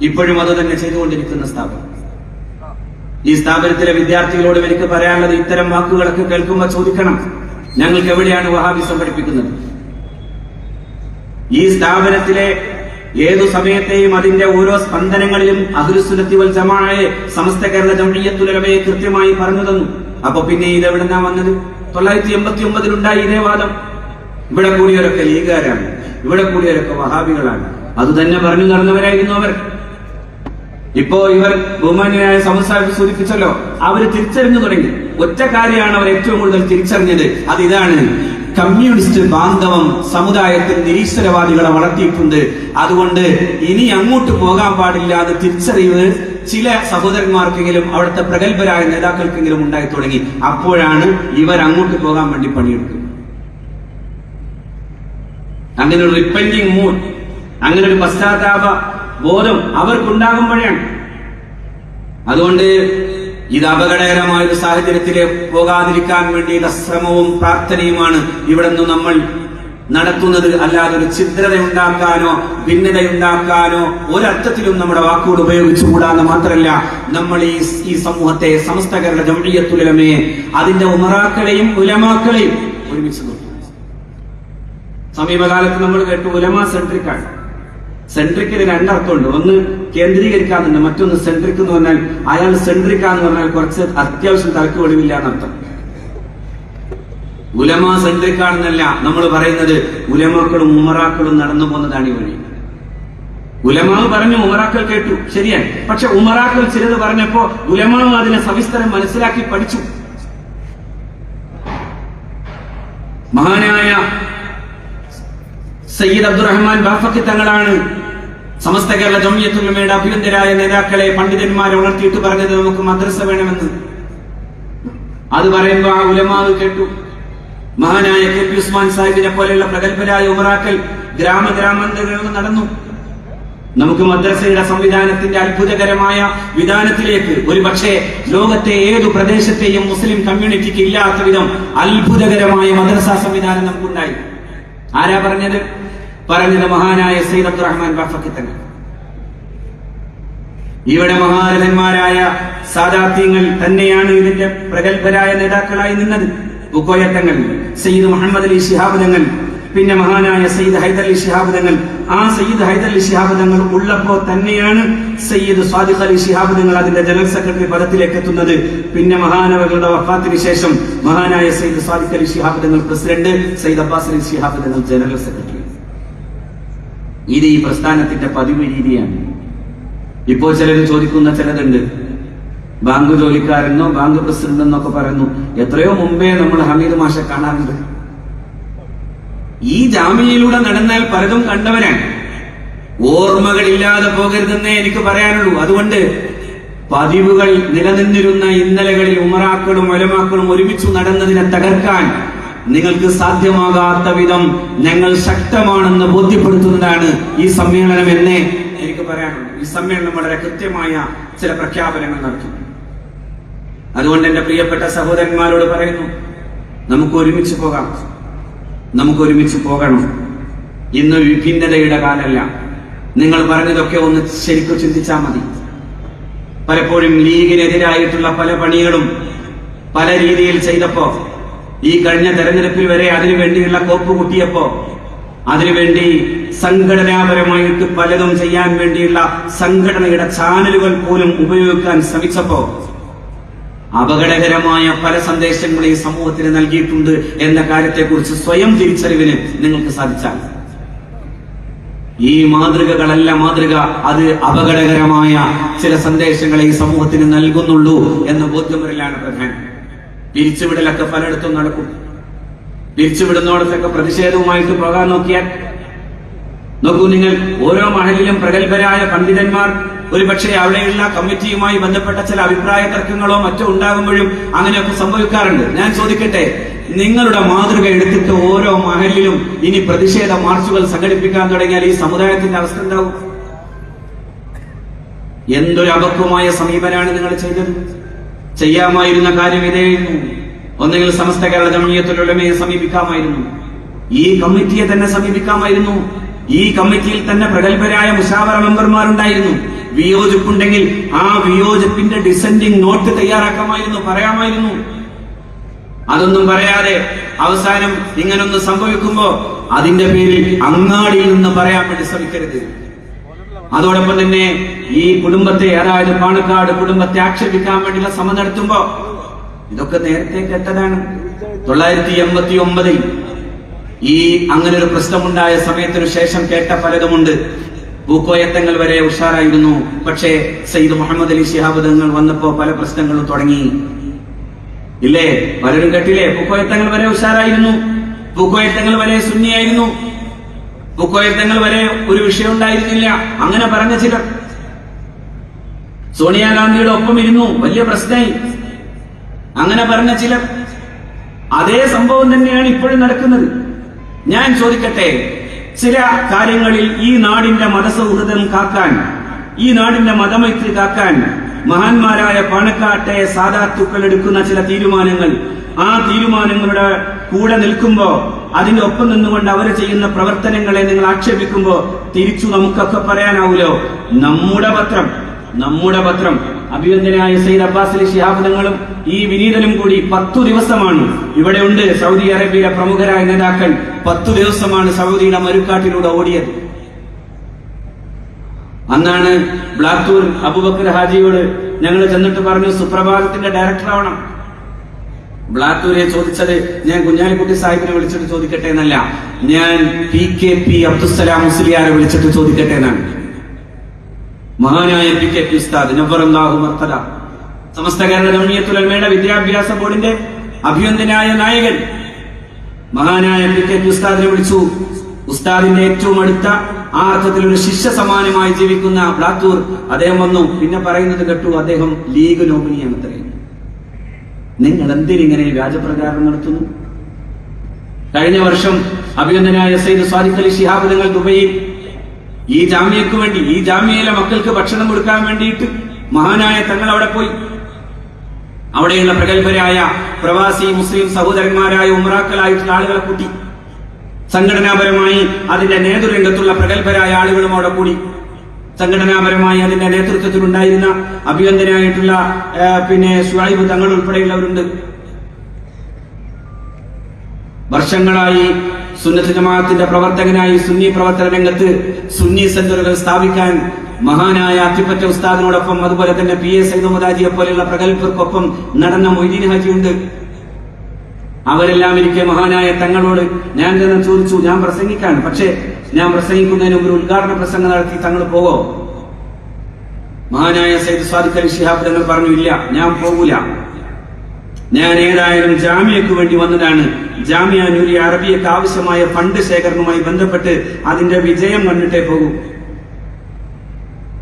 ഇപ്പോഴും അത് തന്നെ ചെയ്തുകൊണ്ടിരിക്കുന്ന സ്ഥാപനം. ഈ സ്ഥാപനത്തിലെ വിദ്യാർത്ഥികളോട് എനിക്ക് പറയാനുള്ളത് ഇത്തരം വാക്കുകളൊക്കെ കേൾക്കുമ്പോൾ ചോദിക്കണം ഞങ്ങൾക്ക് എവിടെയാണ് വഹാബിസം പഠിപ്പിക്കുന്നത് ഈ സ്ഥാപനത്തിലെ ഏതു സമയത്തെയും അതിന്റെ ഓരോ സ്പന്ദനങ്ങളിലും അഹുലുസുനത്തി വൽ ജമാഅയെ സമസ്ത കേരള ജമീയത്തുലമയെ കൃത്യമായി പറഞ്ഞു തന്നു. അപ്പൊ പിന്നെ ഇത് എവിടെന്നാ വന്നത്? തൊള്ളായിരത്തി എൺപത്തി ഒമ്പതിൽ ഉണ്ടായി ഇതേ വാദം. ഇവിടെ കൂടിയവരൊക്കെ ലീഗുകാരാണ്. ഇവിടെ കൂടിയവരൊക്കെ വഹാബികളാണ്. അത് തന്നെ പറഞ്ഞു നടന്നവരായിരുന്നു അവർ. ഇപ്പോ ഇവർ ബഹുമാന്യനായ സംസ്ഥാനത്ത് സൂചിപ്പിച്ചല്ലോ അവർ തിരിച്ചറിഞ്ഞു തുടങ്ങി. ഒറ്റ കാര്യമാണ് അവർ ഏറ്റവും കൂടുതൽ തിരിച്ചറിഞ്ഞത്. അത് ഇതാണ്. കമ്മ്യൂണിസ്റ്റ് ബാന്ധവം സമുദായത്തിൽ നിരീശ്വരവാദികളെ വളർത്തിയിട്ടുണ്ട്. അതുകൊണ്ട് ഇനി അങ്ങോട്ട് പോകാൻ പാടില്ല അത് തിരിച്ചറിവ് ചില സഹോദരന്മാർക്കെങ്കിലും അവിടുത്തെ പ്രഗത്ഭരായ നേതാക്കൾക്കെങ്കിലും ഉണ്ടായി തുടങ്ങി. അപ്പോഴാണ് ഇവർ അങ്ങോട്ട് പോകാൻ വേണ്ടി പണിയെടുക്കുന്നത് അങ്ങനെ ഒരു റിപ്പൻഡിങ് മൂഡ് അങ്ങനെ ഒരു പശ്ചാത്താപ ബോധം അവർക്കുണ്ടാകുമ്പോഴാണ്. അതുകൊണ്ട് ഇത് അപകടകരമായ ഒരു സാഹചര്യത്തിലേക്ക് പോകാതിരിക്കാൻ വേണ്ടിയുള്ള ശ്രമവും പ്രാർത്ഥനയുമാണ് ഇവിടെ നിന്ന് നമ്മൾ നടത്തുന്നത് അല്ലാതെ ഒരു ഛിദ്രതയുണ്ടാക്കാനോ ഭിന്നതയുണ്ടാക്കാനോ ഒരർത്ഥത്തിലും നമ്മുടെ വാക്കുകൾ ഉപയോഗിച്ചുകൂടാന്ന് മാത്രമല്ല നമ്മൾ ഈ ഈ സമൂഹത്തെ സമസ്ത കേരള ജമീയത്തുലമയെ അതിന്റെ ഉമറാക്കളെയും ഉലമാക്കളെയും ഒരുമിച്ച് സമീപകാലത്ത് നമ്മൾ കേട്ടു ഉലമ സെൻട്രിക്കാണ് സെൻട്രിക്കിന് രണ്ടർത്ഥമുണ്ട്. ഒന്ന് കേന്ദ്രീകരിക്കാന്നുണ്ട് മറ്റൊന്ന് സെൻട്രിക് എന്ന് പറഞ്ഞാൽ അയാൾ സെൻട്രിക്കാന്ന് പറഞ്ഞാൽ കുറച്ച് അത്യാവശ്യം തലക്ക് വെളിവില്ല എന്നർത്ഥം. ഉലമ സഞ്ചരിക്കാണെന്നല്ല നമ്മൾ പറയുന്നത്. ഉലമാക്കളും ഉമറാക്കളും നടന്നു പോകുന്നതാണ് ഈ വഴി. ഉലമാവ് പറഞ്ഞു ഉമറാക്കൾ കേട്ടു. ശരിയാണ്. പക്ഷെ ഉമറാക്കൾ ചിലത് പറഞ്ഞപ്പോ ഉലമാവ് അതിനെ സവിസ്തരം മനസ്സിലാക്കി പഠിച്ചു. മഹാനായ സയ്യിദ് അബ്ദുറഹ്മാൻ ബാഫക്കി തങ്ങളാണ് സമസ്ത കേരള ജമിയത്തുലമയുടെ അഭ്യന്തരായ നേതാക്കളെ പണ്ഡിതന്മാരെ ഉണർത്തിയിട്ട് പറഞ്ഞത് നമുക്ക് മദ്രസ വേണമെന്ന്. അത് പറയുമ്പോ ആ ഉലമാവ് കേട്ടു. മഹാനായ കെ പി ഉസ്മാൻ സാഹിബിനെ പോലെയുള്ള പ്രഗത്ഭരായ ഉമറാക്കൽ ഗ്രാമ ഗ്രാമാന്തരങ്ങളിൽ നടന്നു. നമുക്ക് മദ്രസയുടെ സംവിധാനത്തിന്റെ അത്ഭുതകരമായ വിധാനത്തിലേക്ക് ഒരു പക്ഷേ ലോകത്തെ ഏതു പ്രദേശത്തെയും മുസ്ലിം കമ്മ്യൂണിറ്റിക്ക് ഇല്ലാത്ത വിധം അത്ഭുതകരമായ മദ്രസ സംവിധാനം നമുക്കുണ്ടായി. ആരാ പറഞ്ഞത്? പറഞ്ഞത് മഹാനായ സയ്യിദ് അബ്ദുറഹ്മാൻ ബാഫക്കി തന്നെ. ഇവിടെ മഹാരഥന്മാരായ സാദാത്യങ്ങൾ തന്നെയാണ് ഇതിന്റെ പ്രഗത്ഭരായ നേതാക്കളായി നിന്നത്. ഉക്കോയത്തങ്ങൾ. സയ്യിദ് മുഹമ്മദ് അലി ശിഹാബ് തങ്ങൾ പിന്നെ മഹാനായ സയ്യിദ് ഹൈദർ അലി ശിഹാബ് തങ്ങൾ. ആ സയ്യിദ് ഹൈദർ അലി ശിഹാബ് തങ്ങൾ ഉള്ളപ്പോ തന്നെയാണ് സയ്യിദ് സ്വാദിഖ് അലി ശിഹാബ് തങ്ങൾ അതിന്റെ ജനറൽ സെക്രട്ടറി പദത്തിലേക്ക് എത്തുന്നത്. പിന്നെ മഹാനവകളുടെ വഫാത്തിന് ശേഷം മഹാനായ Sayyid Sadiq Ali Shihab Thangal president Sayyid Abbas Ali Shihab Thangal general secretary. ഇത് ഈ പ്രസ്ഥാനത്തിന്റെ പതിവ് രീതിയാണ്. ഇപ്പോൾ ചിലർ ചോദിക്കുന്ന ചിലതുണ്ട്. ബാങ്ക് ജോലിക്കാരെന്നോ ബാങ്ക് പ്രസിഡന്റ് എന്നൊക്കെ പറയുന്നു. എത്രയോ മുമ്പേ നമ്മൾ ഹമീദ് മാഷെ കാണാറുണ്ട്. ഈ ജാമ്യയിലൂടെ നടന്നാൽ പലതും കണ്ടവരാണ്. ഓർമ്മകളില്ലാതെ പോകരുതെന്നേ എനിക്ക് പറയാനുള്ളൂ. അതുകൊണ്ട് പതിവുകൾ നിലനിന്നിരുന്ന ഇന്നലകളിൽ ഉമറാക്കളും ഒലമാക്കളും ഒരുമിച്ചു നടന്നതിനെ തകർക്കാൻ നിങ്ങൾക്ക് സാധ്യമാകാത്ത വിധം ഞങ്ങൾ ശക്തമാണെന്ന് ബോധ്യപ്പെടുത്തുന്നതാണ് ഈ സമ്മേളനം എന്നേ എനിക്ക് പറയാനുള്ളൂ. ഈ സമ്മേളനം വളരെ കൃത്യമായ ചില പ്രഖ്യാപനങ്ങൾ നടത്തും അതുകൊണ്ട് എന്റെ പ്രിയപ്പെട്ട സഹോദരന്മാരോട് പറയുന്നു നമുക്ക് ഒരുമിച്ച് പോകാം. നമുക്ക് ഒരുമിച്ച് പോകണം. ഇന്ന് വിഭിന്നതയുടെ കാലല്ല. നിങ്ങൾ പറഞ്ഞതൊക്കെ ഒന്ന് ശരിക്കും ചിന്തിച്ചാൽ മതി. പലപ്പോഴും ലീഗിനെതിരായിട്ടുള്ള പല പണികളും പല രീതിയിൽ ചെയ്തപ്പോ ഈ കഴിഞ്ഞ തെരഞ്ഞെടുപ്പിൽ വരെ അതിനു വേണ്ടിയുള്ള കോപ്പ് കുട്ടിയപ്പോ അതിനുവേണ്ടി സംഘടനാപരമായിട്ട് പലതും ചെയ്യാൻ വേണ്ടിയുള്ള സംഘടനയുടെ ചാനലുകൾ പോലും ഉപയോഗിക്കാൻ ശ്രമിച്ചപ്പോ അപകടകരമായ പല സന്ദേശങ്ങളും ഈ സമൂഹത്തിന് നൽകിയിട്ടുണ്ട് എന്ന കാര്യത്തെക്കുറിച്ച് സ്വയം തിരിച്ചറിവിന് നിങ്ങൾക്ക് സാധിച്ചാൽ. ഈ മാതൃകകളല്ല മാതൃക അത് അപകടകരമായ ചില സന്ദേശങ്ങളെ ഈ സമൂഹത്തിന് നൽകുന്നുള്ളൂ എന്ന ബോധ്യമറിലാണ് പ്രധാനം. പിരിച്ചുവിടലൊക്കെ പലയിടത്തും നടക്കും. പിരിച്ചുവിടുന്നോടത്തൊക്കെ പ്രതിഷേധവുമായിട്ട് പോകാൻ നോക്കിയാൽ നോക്കൂ നിങ്ങൾ ഓരോ മഹലിലും പ്രഗത്ഭരായ പണ്ഡിതന്മാർ ഒരുപക്ഷെ അവിടെയുള്ള കമ്മിറ്റിയുമായി ബന്ധപ്പെട്ട ചില അഭിപ്രായ തർക്കങ്ങളോ മറ്റോ ഉണ്ടാകുമ്പോഴും അങ്ങനെയൊക്കെ സംഭവിക്കാറുണ്ട്. ഞാൻ ചോദിക്കട്ടെ നിങ്ങളുടെ മാതൃക എടുത്തിട്ട് ഓരോ മഹലിലും ഇനി പ്രതിഷേധ മാർച്ചുകൾ സംഘടിപ്പിക്കാൻ തുടങ്ങിയാൽ ഈ സമുദായത്തിന്റെ അവസ്ഥ എന്താവും? എന്തൊരു അബദ്ധമായ സമീപനാണ് നിങ്ങൾ ചെയ്തത്? ചെയ്യാമായിരുന്ന കാര്യം ഇതേയിരുന്നു ഒന്നുകിൽ സമസ്ത കേരള ജമീയത്തിലുള്ളമയെ സമീപിക്കാമായിരുന്നു. ഈ കമ്മിറ്റിയെ തന്നെ സമീപിക്കാമായിരുന്നു. ഈ കമ്മിറ്റിയിൽ തന്നെ പ്രഗത്ഭരായ മുഷാവറ മെമ്പർമാരുണ്ടായിരുന്നു. വിയോജിപ്പുണ്ടെങ്കിൽ ആ വിയോജിപ്പിന്റെ ഡിസെൻഡിങ് നോട്ട് തയ്യാറാക്കാമായിരുന്നു പറയാമായിരുന്നു. അതൊന്നും പറയാതെ അവസാനം ഇങ്ങനൊന്ന് സംഭവിക്കുമ്പോ അതിന്റെ പേരിൽ അങ്ങാടിയിൽ നിന്ന് പറയാൻ വേണ്ടി ശ്രമിക്കരുത്. അതോടൊപ്പം തന്നെ ഈ കുടുംബത്തെ അതായത് പാണക്കാട് കുടുംബത്തെ ആക്ഷേപിക്കാൻ വേണ്ടിയുള്ള ശ്രമം നടത്തുമ്പോ ഇതൊക്കെ നേരത്തെ കേട്ടതാണ്. തൊള്ളായിരത്തി എൺപത്തി ഒമ്പതിൽ ഈ അങ്ങനെ ഒരു പ്രശ്നമുണ്ടായ സമയത്തിനു ശേഷം കേട്ട പലതുമുണ്ട്. പൂക്കോയത്തങ്ങൾ വരെ ഉഷാറായിരുന്നു. പക്ഷേ സയ്യിദ് മുഹമ്മദ് അലി ശിഹാബ് തങ്ങൾ വന്നപ്പോ പല പ്രശ്നങ്ങളും തുടങ്ങി. ഇല്ലേ? പലരും കേട്ടില്ലേ? ഭൂക്കോയത്തങ്ങൾ വരെ ഉഷാറായിരുന്നു. ഭൂക്കോയത്തങ്ങൾ വരെ സുന്നിയായിരുന്നു. ഭൂക്കോയത്തങ്ങൾ വരെ ഒരു വിഷയം ഉണ്ടായിരുന്നില്ല. അങ്ങനെ പറഞ്ഞ ചിലർ. സോണിയാഗാന്ധിയുടെ ഒപ്പം ഇരുന്നു. വലിയ പ്രശ്നമായി. അങ്ങനെ പറഞ്ഞ ചിലർ. അതേ സംഭവം തന്നെയാണ് ഇപ്പോഴും നടക്കുന്നത്. ഞാൻ ചോദിക്കട്ടെ? ചില കാര്യങ്ങളിൽ ഈ നാടിന്റെ മതസൗഹൃദം കാക്കാൻ ഈ നാടിന്റെ മതമൈത്രി കാക്കാൻ മഹാന്മാരായ പാണക്കാട്ടെ സാധാത്തുക്കൾ എടുക്കുന്ന ചില തീരുമാനങ്ങൾ ആ തീരുമാനങ്ങളുടെ കൂടെ നിൽക്കുമ്പോ അതിന്റെ ഒപ്പം നിന്നുകൊണ്ട് അവർ ചെയ്യുന്ന പ്രവർത്തനങ്ങളെ നിങ്ങൾ ആക്ഷേപിക്കുമ്പോ തിരിച്ചു നമുക്കൊക്കെ പറയാനാവൂലോ? നമ്മുടെ പത്രം നമ്മുടെ പത്രം. അഭിനന്ദനായ സയ്യിദ് അബ്ബാസ് ശിഹാബ് തങ്ങളും ഈ വിനീതനും കൂടി പത്തു ദിവസമാണ് ഇവിടെ ഉണ്ട് സൗദി അറേബ്യയിലെ പ്രമുഖരായ നേതാക്കൾ പത്തു ദിവസമാണ് സൗദിയുടെ മരുക്കാട്ടിലൂടെ ഓടിയത്. അന്നാണ് ബ്ലാക്കൂർ അബുബക്കർ ഹാജിയോട് ഞങ്ങൾ ചെന്നിട്ട് പറഞ്ഞു സുപ്രഭാതത്തിന്റെ ഡയറക്ടർ ആവണം. ബ്ലാത്തൂരെ ചോദിച്ചത് ഞാൻ കുഞ്ഞാലിക്കുട്ടി സാഹിബിനെ വിളിച്ചിട്ട് ചോദിക്കട്ടെ എന്നല്ല ഞാൻ പി കെ പി അബ്ദുസലാം മുസ്ലിയാരെ വിളിച്ചിട്ട് ചോദിക്കട്ടെ എന്നാണ്. മഹാനായ പി കെ പി ഉസ്താദ് നബ്ബറല്ലാഹു മർത്തല. സമസ്ത കേരള ജമിയത്തുലമയുടെ വിദ്യാഭ്യാസ ബോർഡിന്റെ അഭിയന്തനായ നായകൻ മഹാനായ പി കെ പി ഉസ്താദിനെ വിളിച്ചു. ഉസ്താദിന്റെ ഏറ്റവും അടുത്ത ആ അർത്ഥത്തിൽ ഒരു ശിഷ്യ സമാനമായി ജീവിക്കുന്ന ബ്ലാത്തൂർ അദ്ദേഹം വന്നു. പിന്നെ പറയുന്നത് കേട്ടു അദ്ദേഹം ലീഗ് നോമിനിയാണ് അത്രയും നിങ്ങൾ എന്തിനിങ്ങനെ വ്യാജപ്രചാരണം നടത്തുന്നു? കഴിഞ്ഞ വർഷം അഭിനന്ദനായ സൈദ് സാദിഖ് അലി ശിഹാബ് നിങ്ങൾ ദുബൈയിൽ ഈ ജാമ്യക്ക് വേണ്ടി ഈ ജാമ്യയിലെ മക്കൾക്ക് ഭക്ഷണം കൊടുക്കാൻ വേണ്ടിയിട്ട് മഹാനായ തങ്ങൾ അവിടെ പോയി. അവിടെയുള്ള പ്രഗത്ഭരായ പ്രവാസി മുസ്ലിം സഹോദരന്മാരായ ഉമ്രാക്കളായിട്ടുള്ള ആളുകളെ കൂട്ടി. സംഘടനാപരമായി അതിന്റെ നേതൃരംഗത്തുള്ള പ്രഗത്ഭരായ ആളുകളും അവിടെ കൂടി. സംഘടനാപരമായി അതിന്റെ നേതൃത്വത്തിലുണ്ടായിരുന്ന അഭിനന്ദനായിട്ടുള്ള പിന്നെ സുഹൈബ് തങ്ങൾ ഉൾപ്പെടെയുള്ളവരുണ്ട്. വർഷങ്ങളായി സുന്നത്ത് ജമാഅത്തിന്റെ പ്രവർത്തകനായി സുന്നി പ്രവർത്തന രംഗത്ത് സുന്നി സെന്ററുകൾ സ്ഥാപിക്കാൻ മഹാനായ അത്തിപ്പറ്റ ഉസ്താദിനോടൊപ്പം അതുപോലെ തന്നെ പി എസ് സൈദ് മുതാജിയെ പോലെയുള്ള പ്രഗത്ഭർക്കൊപ്പം നടന്ന മൊയ്തീൻ ഹാജിയുണ്ട് അവരെല്ലാം എനിക്ക് മഹാനായ തങ്ങളോട് ഞാൻ തന്നെ ചോദിച്ചു ഞാൻ പ്രസംഗിക്കാൻ പക്ഷേ ഞാൻ പ്രസംഗിക്കുന്നതിന് ഒരു ഉദ്ഘാടന പ്രസംഗം നടത്തി തങ്ങൾ പോകോ മഹാനായ സൈദ് സ്വാദിഖ് ശിഹാബ് തങ്ങൾ പറഞ്ഞു ഇല്ല ഞാൻ പോകൂല ഞാൻ ഏതായാലും ജാമ്യക്ക് വേണ്ടി വന്നതാണ്. ജാമ്യ നൂരി അറബിയക്ക് ആവശ്യമായ ഫണ്ട് ശേഖരണവുമായി ബന്ധപ്പെട്ട് അതിന്റെ വിജയം കണ്ടിട്ടേ പോകൂ.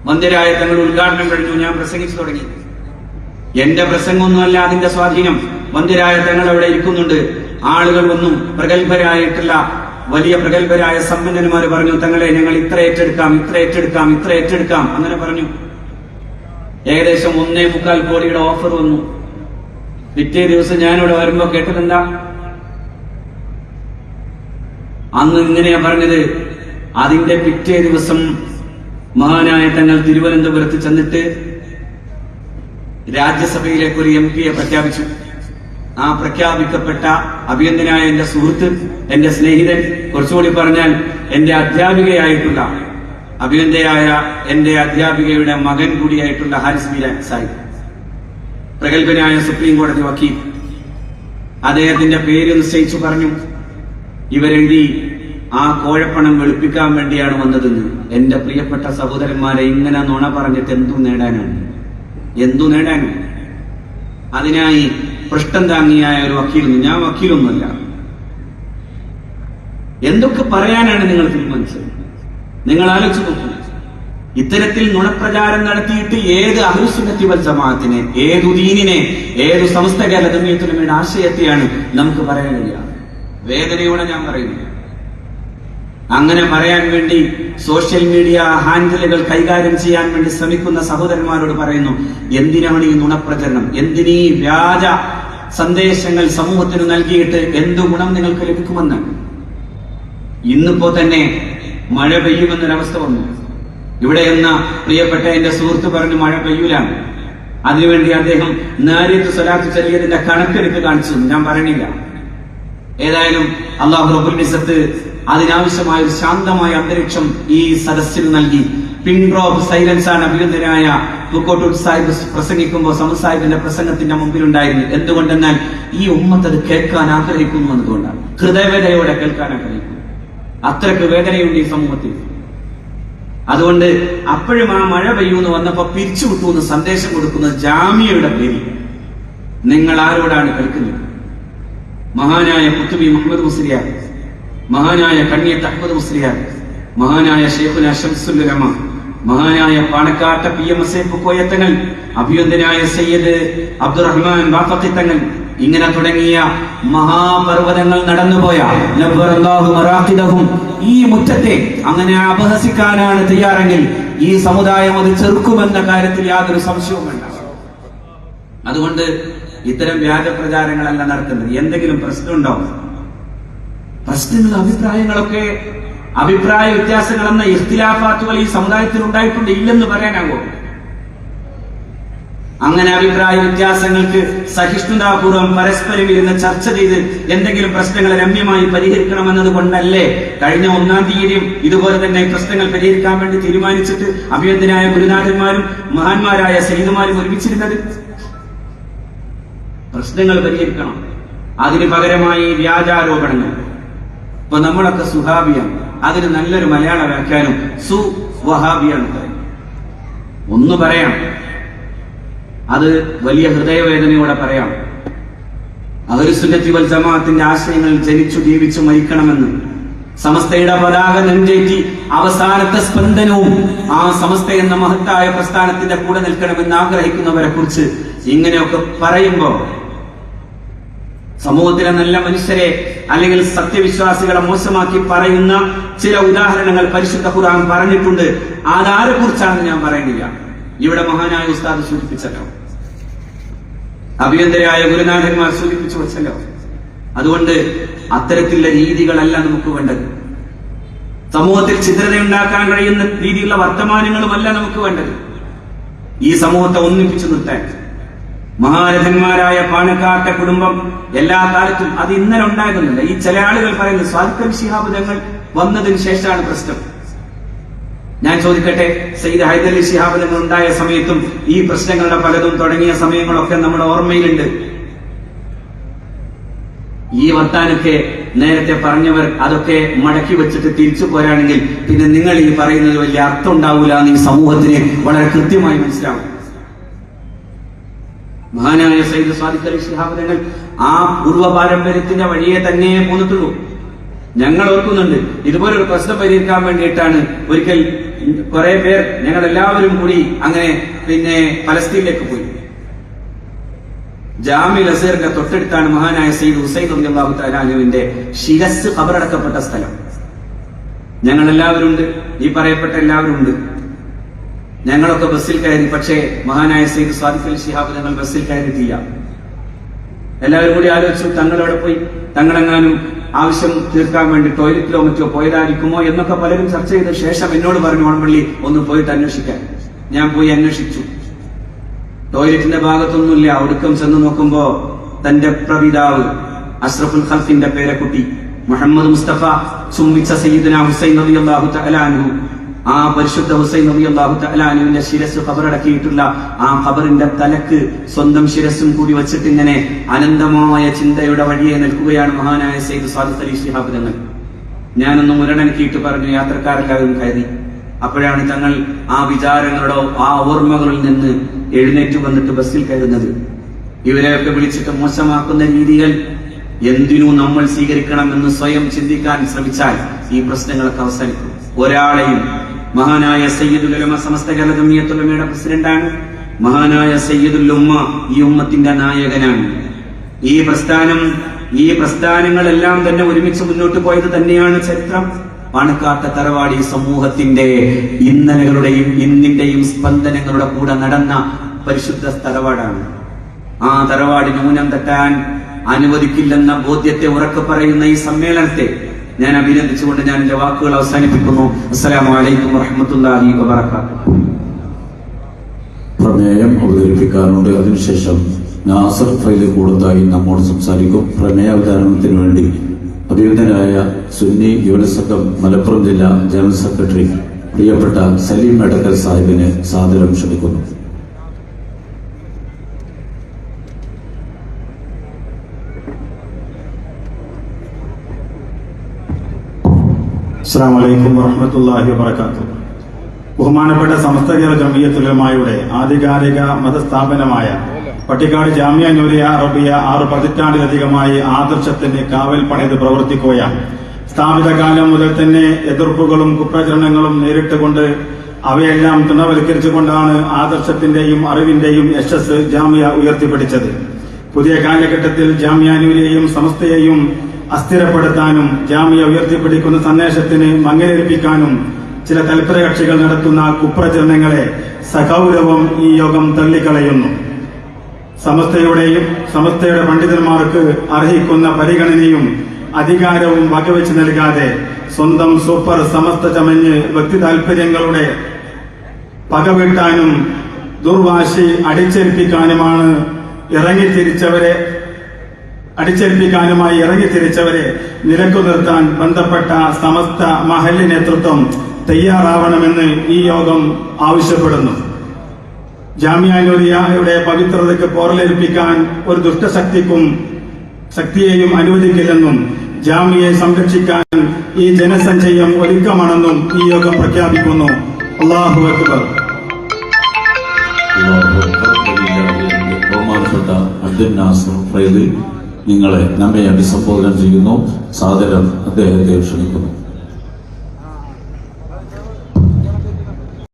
മന്ദിരായ തങ്ങൾ ഉദ്ഘാടനം കഴിഞ്ഞു. ഞാൻ പ്രസംഗിച്ചു തുടങ്ങി. എന്റെ പ്രസംഗമൊന്നുമല്ല അതിന്റെ സ്വാധീനം. മന്ദിരായ തങ്ങൾ അവിടെ ഇരിക്കുന്നുണ്ട്. ആളുകൾ ഒന്നും പ്രഗത്ഭരായിട്ടുള്ള വലിയ പ്രഗത്ഭരായ സമ്പന്നന്മാർ പറഞ്ഞു തങ്ങളെ ഞങ്ങൾ ഇത്ര ഏറ്റെടുക്കാം ഇത്ര ഏറ്റെടുക്കാം ഇത്ര ഏറ്റെടുക്കാം. അങ്ങനെ പറഞ്ഞു. ഏകദേശം ഒന്നേ മുക്കാൽ കോടിയുടെ ഓഫർ വന്നു. പിറ്റേ ദിവസം ഞാനിവിടെ വരുമ്പോ കേട്ടതെന്താ? അന്ന് ഇങ്ങനെയാ പറഞ്ഞത് അതിന്റെ പിറ്റേ ദിവസം മഹാനായ തങ്ങൾ തിരുവനന്തപുരത്ത് ചെന്നിട്ട് രാജ്യസഭയിലേക്ക് ഒരു എം പിയെ പ്രഖ്യാപിച്ചു. ആ പ്രഖ്യാപിക്കപ്പെട്ട അഭിയന്തനായ എന്റെ സുഹൃത്ത് എന്റെ സ്നേഹിതൻ കുറച്ചുകൂടി പറഞ്ഞാൽ എന്റെ അധ്യാപികയായിട്ടുള്ള അഭിയന്തയായ എന്റെ അധ്യാപികയുടെ മകൻ കൂടിയായിട്ടുള്ള ഹാരിസ് ബിരാൻ സാഹിബ്. പ്രഗത്ഭനായ സുപ്രീം കോടതി വക്കീൽ. അദ്ദേഹത്തിന്റെ പേര് നിശ്ചയിച്ചു പറഞ്ഞു. ഇവരെഴുതി ആ കോഴപ്പണം വെളുപ്പിക്കാൻ വേണ്ടിയാണ് വന്നതെന്ന്. എന്റെ പ്രിയപ്പെട്ട സഹോദരന്മാരെ ഇങ്ങനെ നുണ പറഞ്ഞിട്ട് എന്തു നേടാനാണ്? എന്തു നേടാനും അതിനായി പൃഷ്ഠം താങ്ങിയായ ഒരു വക്കീലൊന്നും ഞാൻ വക്കീലൊന്നുമല്ല. എന്തൊക്കെ പറയാനാണ് നിങ്ങൾ തീരുമാനിച്ചത്? നിങ്ങൾ ആലോചിച്ച് ഇത്തരത്തിൽ നുണപ്രചാരം നടത്തിയിട്ട് ഏത് അഹുസുന്നത്തി ജമാഅത്തിനെ ഏതു ദീനിനെ ഏതു സമസ്ത കേരള ആശയത്തെയാണ് നമുക്ക് പറയാൻ കഴിയുക. വേദനയോടെ ഞാൻ പറയുന്നു. അങ്ങനെ പറയാൻ വേണ്ടി സോഷ്യൽ മീഡിയ ഹാൻഡിലുകൾ കൈകാര്യം ചെയ്യാൻ വേണ്ടി ശ്രമിക്കുന്ന സഹോദരന്മാരോട് പറയുന്നു എന്തിനാണ് ഈ നുണപ്രചരണം? എന്തിനീ വ്യാജ സന്ദേശങ്ങൾ സമൂഹത്തിന് നൽകിയിട്ട് എന്തു ഗുണം നിങ്ങൾക്ക് ലഭിക്കുമെന്ന്? ഇന്നിപ്പോ തന്നെ മഴ പെയ്യുമെന്നൊരവസ്ഥ വന്നു. ഇവിടെ എന്ന പ്രിയപ്പെട്ട എന്റെ സുഹൃത്ത് പറഞ്ഞു മഴ പെയ്യൂലാണ് അതിനുവേണ്ടി അദ്ദേഹം നേരിട്ട് സ്വലാത്ത് ചൊല്ലിയതിന്റെ കണക്കെടുത്ത് കാണിച്ചു ഞാൻ പറയണില്ല. ഏതായാലും അള്ളാഹു റബുലിസത്ത് അതിനാവശ്യമായ ഒരു ശാന്തമായ അന്തരീക്ഷം ഈ സദസ്സിൽ നൽകി. പിൻ ഓഫ് സൈലൻസ് ആണ് അഭിനന്ദനായ പൂക്കോട്ടൂർ സാഹിബ് പ്രസംഗിക്കുമ്പോൾ സമസാഹിബിന്റെ പ്രസംഗത്തിന്റെ മുമ്പിൽ ഉണ്ടായിരുന്നു എന്തുകൊണ്ടെന്നാൽ ഈ ഉമ്മത്ത് അത് കേൾക്കാൻ ആഗ്രഹിക്കുന്നു എന്നതുകൊണ്ടാണ്. ഹൃദയവേദനയോടെ കേൾക്കാൻ ആഗ്രഹിക്കുന്നു. അത്രയ്ക്ക് വേദനയുണ്ട് ഈ സമൂഹത്തിൽ. അതുകൊണ്ട് അപ്പോഴും ആ മഴ പെയ്യൂന്ന് വന്നപ്പോ പിരിച്ചുവിട്ടു എന്ന് സന്ദേശം കൊടുക്കുന്ന ജാമ്യയുടെ പേരിൽ. നിങ്ങൾ ആരോടാണ് കേൾക്കുന്നത്? മഹാനായ കുത്തുബി മുഹമ്മദ് മുസ്ലിയാർ മഹാനായ കണ്ണിയത്ത് അഹമ്മദ് മുസ്ലിയാർ മഹാനായ ഷെയ്ഖുന ഷംസുല്ലമ മഹാനായ പാണക്കാട്ട P M S A Koyathangal അഭിയന്തനായ Sayyid Abdurahman Bafaqi Thangal ഇങ്ങനെ തുടങ്ങിയ മഹാപർവതങ്ങൾ നടന്നുപോയ മറാഖിദഹും ഈ മുറ്റത്തെ അങ്ങനെ അപഹസിക്കാനാണ് തയ്യാറെങ്കിൽ ഈ സമുദായം അത് ചെറുക്കുമെന്ന കാര്യത്തിൽ യാതൊരു സംശയവും വേണ്ട. അതുകൊണ്ട് ഇത്തരം വ്യാജ പ്രചാരങ്ങളല്ല നടത്തുന്നത്. എന്തെങ്കിലും പ്രശ്നമുണ്ടോ? പ്രശ്നങ്ങൾ അഭിപ്രായങ്ങളൊക്കെ അഭിപ്രായ വ്യത്യാസങ്ങൾ എന്ന ഇഖ്തിലാഫാത്തുകൾ ഈ സമുദായത്തിൽ ഉണ്ടായിട്ടുണ്ട്. ഇല്ലെന്ന് പറയാനാകോ അങ്ങനെ അഭിപ്രായ വ്യത്യാസങ്ങൾക്ക് സഹിഷ്ണുതാപൂർവം പരസ്പരം ഇരുന്ന് ചർച്ച ചെയ്ത് എന്തെങ്കിലും പ്രശ്നങ്ങൾ രമ്യമായി പരിഹരിക്കണമെന്നത് കൊണ്ടല്ലേ കഴിഞ്ഞ ഒന്നാം തീയതിയും ഇതുപോലെ തന്നെ പ്രശ്നങ്ങൾ പരിഹരിക്കാൻ വേണ്ടി തീരുമാനിച്ചിട്ട് അഭ്യന്തരായ ഗുരുനാഥന്മാരും മഹാന്മാരായ സൈനുമാരും ഒരുമിച്ചിരുന്നത്? പ്രശ്നങ്ങൾ പരിഹരിക്കണം. അതിന് പകരമായി വ്യാജാരോപണങ്ങൾ. ഇപ്പൊ നമ്മളൊക്കെ സുഹാബിയാണ്. അതിന് നല്ലൊരു മലയാള വ്യാഖ്യാനം സു വഹാബിയാണ് ഒന്ന് പറയാം. അത് വലിയ ഹൃദയവേദനയോടെ പറയാം. അതൊരു സുന്നത്തി വൽ ജമാഅത്തിന്റെ ആശയങ്ങൾ ജനിച്ചു ജീവിച്ചു മരിക്കണമെന്ന് സമസ്തയുടെ പതാക നെഞ്ചേറ്റി അവസാനത്തെ സ്പന്ദനവും ആ സമസ്ത എന്ന മഹത്തായ പ്രസ്ഥാനത്തിന്റെ കൂടെ നിൽക്കണമെന്ന് ആഗ്രഹിക്കുന്നവരെ കുറിച്ച് ഇങ്ങനെയൊക്കെ പറയുമ്പോ സമൂഹത്തിലെ നല്ല മനുഷ്യരെ അല്ലെങ്കിൽ സത്യവിശ്വാസികളെ മോശമാക്കി പറയുന്ന ചില ഉദാഹരണങ്ങൾ പരിശുദ്ധ ഖുർആൻ പറഞ്ഞിട്ടുണ്ട്. അതാരെ കുറിച്ചാണെന്ന് ഞാൻ പറയുന്നില്ല. ഇവിടെ മഹാനായ ഉസ്താദ് സൂചിപ്പിച്ചല്ലോ. അഭിയന്തരായ ഗുരുനാഥന്മാർ സൂചിപ്പിച്ചു വച്ചല്ലോ. അതുകൊണ്ട് അത്തരത്തിലുള്ള രീതികളല്ല നമുക്ക് വേണ്ടത്. സമൂഹത്തിൽ ചിത്രതയുണ്ടാക്കാൻ കഴിയുന്ന രീതിയിലുള്ള വർത്തമാനങ്ങളുമല്ല നമുക്ക് വേണ്ടത്. ഈ സമൂഹത്തെ ഒന്നിപ്പിച്ചു നിർത്താൻ. മഹാരഥന്മാരായ പാണക്കാട്ടെ കുടുംബം എല്ലാ കാലത്തും അത് ഇന്നലെ ഉണ്ടായിരുന്നില്ല. ഈ ചില ആളുകൾ പറയുന്നത് സ്വാതന്ത്ര്യ ശിഹാബുദങ്ങൾ വന്നതിന് ശേഷമാണ് പ്രശ്നം. ഞാൻ ചോദിക്കട്ടെ സയ്യിദ് ഹൈദലി ശിഹാബ് തങ്ങൾ ഉണ്ടായ സമയത്തും ഈ പ്രശ്നങ്ങളുടെ പലതും തുടങ്ങിയ സമയങ്ങളൊക്കെ നമ്മുടെ ഓർമ്മയിലുണ്ട്. ഈ വർത്താനൊക്കെ നേരത്തെ പറഞ്ഞവർ അതൊക്കെ മടക്കി വെച്ചിട്ട് തിരിച്ചു പോരാണെങ്കിൽ പിന്നെ നിങ്ങൾ ഈ പറയുന്നത് വലിയ അർത്ഥം ഉണ്ടാവില്ല എന്ന് ഈ സമൂഹത്തിന് വളരെ കൃത്യമായി മനസ്സിലാവും. മഹാനായ സയ്യിദ് സ്വാദിഖ് അലി ശിഹാബ് തങ്ങൾ ആ പൂർവ പാരമ്പര്യത്തിന്റെ വഴിയെ തന്നെ പോന്നിട്ടുള്ളൂ. ഞങ്ങൾ ഓർക്കുന്നുണ്ട് ഇതുപോലൊരു പ്രശ്നം പരിഹരിക്കാൻ വേണ്ടിയിട്ടാണ് ഒരിക്കൽ കുറെ പേർ ഞങ്ങൾ എല്ലാവരും കൂടി അങ്ങനെ പിന്നെ പലസ്തീനിലേക്ക് പോയി. ജാമിൽ അസീറിന്റെ തൊട്ടടുത്താണ് മഹാനായ സയ്യിദ് ഹുസൈൻ അബ്ദുല്ലാഹു താലാനുവിന്റെ ശിരസ് ഖബറടക്കപ്പെട്ട സ്ഥലം. ഞങ്ങൾ എല്ലാവരും ഉണ്ട് ഈ പറയപ്പെട്ട എല്ലാവരും ഉണ്ട് ഞങ്ങളൊക്കെ ബസ്സിൽ കയറി പക്ഷേ മഹാനായ സയ്യിദ് സ്വാദിഖ് അലി ശിഹാബ് ഞങ്ങൾ ബസ്സിൽ കയറി കയറിയിട്ടില്ല. എല്ലാവരും കൂടി ആലോചിച്ചു തങ്ങളവിടെ പോയി തങ്ങളെങ്ങാനും ആവശ്യം തീർക്കാൻ വേണ്ടി ടോയ്ലറ്റിലോ മറ്റോ പോയതായിരിക്കുമോ എന്നൊക്കെ പലരും ചർച്ച ചെയ്ത ശേഷം എന്നോട് പറഞ്ഞു ഓണപ്പള്ളി ഒന്ന് പോയിട്ട് അന്വേഷിക്കാൻ. ഞാൻ പോയി അന്വേഷിച്ചു. ടോയ്ലറ്റിന്റെ ഭാഗത്തൊന്നുമില്ല. ഒടുക്കം ചെന്ന് നോക്കുമ്പോ തന്റെ പ്രപിതാവ് അഷ്റഫുൽ ഖൽഫിന്റെ പേരക്കുട്ടി മുഹമ്മദ് മുസ്തഫ സുമിച്ച സയ്യിദന ഹുസൈൻ റളിയല്ലാഹു അള്ളാഹു ആ പരിശുദ്ധ ഹുസൈൻ നബി അള്ളാഹു തലാനുവിന്റെ ശിരസ് ഖബറടക്കിയിട്ടുള്ള ആ ഖബറിന്റെ തലക്ക് സ്വന്തം ശിരസും കൂടി വച്ചിട്ട് ഇങ്ങനെ അനന്തമായ ചിന്തയുടെ വഴിയെ നിൽക്കുകയാണ് മഹാനായ സെയ്ദ് സാദിഖ് അലി ശിഹാബ് തങ്ങൾ. ഞാനൊന്ന് മുരടനക്കിയിട്ട് പറഞ്ഞു യാത്രക്കാരെല്ലാവരും കയറി അപ്പോഴാണ് തങ്ങൾ ആ വിചാരങ്ങളുടെ ആ ഓർമ്മകളിൽ നിന്ന് എഴുന്നേറ്റ് വന്നിട്ട് ബസ്സിൽ കയറുന്നത്. ഇവരെയൊക്കെ വിളിച്ചിട്ട് മോശമാക്കുന്ന രീതികൾ എന്തിനു നമ്മൾ സ്വീകരിക്കണമെന്ന് സ്വയം ചിന്തിക്കാൻ ശ്രമിച്ചാൽ ഈ പ്രശ്നങ്ങളൊക്കെ അവസാനിക്കും. ഒരാളെയും മഹാനായ സയ്യിദുൽ ഉലമ സമസ്ത കേരള ജമിയത്തുലമയുടെ പ്രസിഡന്റാണ്. മഹാനായ സയ്യിദുൽ ഉമ്മ ഈ ഉമ്മത്തിന്റെ നായകനാണ്. ഈ പ്രസ്ഥാനം ഈ പ്രസ്ഥാനങ്ങളെല്ലാം തന്നെ ഒരുമിച്ച് മുന്നോട്ട് പോയത് തന്നെയാണ് ചരിത്രം. പണക്കാട്ട തറവാടി സമൂഹത്തിന്റെ ഇന്നലകളുടെയും ഇന്നിന്റെയും സ്പന്ദനങ്ങളുടെ കൂടെ നടന്ന പരിശുദ്ധ തറവാടാണ്. ആ തറവാടിന് ന്യൂനം തട്ടാൻ അനുവദിക്കില്ലെന്ന ബോധ്യത്തെ ഉറക്കു പറയുന്ന ഈ സമ്മേളനത്തെ ഞാൻ അഭിനന്ദിച്ചുകൊണ്ട് ഞാൻ എന്റെ വാക്കുകൾ അവസാനിപ്പിക്കുന്നു. അസ്സലാമു അലൈക്കും വറഹ്മത്തുള്ളാഹി വബറകാതുഹു. പ്രമേയം അവതരിപ്പിക്കാറുണ്ട്. അതിനുശേഷം നാസർ ഫൈൽ കൂടുതലായി നമ്മോട് സംസാരിക്കും. പ്രമേയ അവതരണത്തിന് വേണ്ടി അഭിയുദ്ധനായ സുന്നി യുവനസംഘം മലപ്പുറം ജില്ലാ ജനറൽ സെക്രട്ടറി പ്രിയപ്പെട്ട സലീം എടക്കൽ സാഹിബിനെ സാദരം ക്ഷണിക്കുന്നു. അസ്സാം വലൈക്കും വറഹമത്തല്ലാഹി വബർക്കാത്തു ബഹുമാനപ്പെട്ട സമസ്ത കേരള ജമീയത്തുലമായുടെ ആധികാരിക മതസ്ഥാപനമായ പട്ടിക്കാട് ജാമ്യ നൂരിയ അറബിയ ആറ് പതിറ്റാണ്ടിലധികമായി ആദർശത്തിന് കാവൽ പണിത് പ്രവർത്തിക്കുക സ്ഥാപിത കാലം മുതൽ തന്നെ എതിർപ്പുകളും കുപ്രചരണങ്ങളും നേരിട്ടുകൊണ്ട് അവയെല്ലാം തുണവൽക്കരിച്ചുകൊണ്ടാണ് ആദർശത്തിന്റെയും അറിവിന്റെയും യശസ് ജാമ്യ ഉയർത്തിപ്പിടിച്ചത്. പുതിയ കാലഘട്ടത്തിൽ ജാമ്യാനുവിനെയും സമസ്തയെയും അസ്ഥിരപ്പെടുത്താനും ജാമ്യ ഉയർത്തിപ്പിടിക്കുന്ന സന്ദേശത്തിന് മങ്ങലേൽപ്പിക്കാനും ചില തൽപര കക്ഷികൾ നടത്തുന്ന കുപ്രചരണങ്ങളെ സഗൗരവം ഈ യോഗം തള്ളിക്കളയുന്നു. സമസ്തയുടെയും സമസ്തയുടെ പണ്ഡിതന്മാർക്ക് അർഹിക്കുന്ന പരിഗണനയും അധികാരവും വകവെച്ച് നൽകാതെ സ്വന്തം സൂപ്പർ സമസ്ത ചമഞ്ഞ് വ്യക്തി താൽപര്യങ്ങളുടെ പകവീട്ടാനും ദുർവാശി അടിച്ചേൽപ്പിക്കാനുമാണ് ഇറങ്ങിത്തിരിച്ചവരെ അടിച്ചേൽപ്പിക്കാനുമായി ഇറങ്ങിത്തിരിച്ചവരെ നിരക്കു നിർത്താൻ ബന്ധപ്പെട്ട സമസ്ത മഹല്ല് നേതൃത്വം തയ്യാറാവണമെന്ന് ഈ യോഗം ആവശ്യപ്പെടുന്നു. ജാമ്യാനുരിയായുടെ പവിത്രതയ്ക്ക് പോറലേൽപ്പിക്കാൻ ഒരു ദുഷ്ടശക്തിക്കും ശക്തിയെയും അനുവദിക്കില്ലെന്നും ജാമ്യയെ സംരക്ഷിക്കാൻ ഈ ജനസഞ്ചയം ഒരുക്കമാണെന്നും ഈ യോഗം പ്രഖ്യാപിക്കുന്നു. അള്ളാഹു അക്ബർ അബ്ദുൽ നാസർ ഫൈൽ നിങ്ങളെ നമ്മെ അഭിസംബോധന ചെയ്യുന്നു. സാദരം അദ്ദേഹത്തെ ക്ഷണിക്കുന്നു.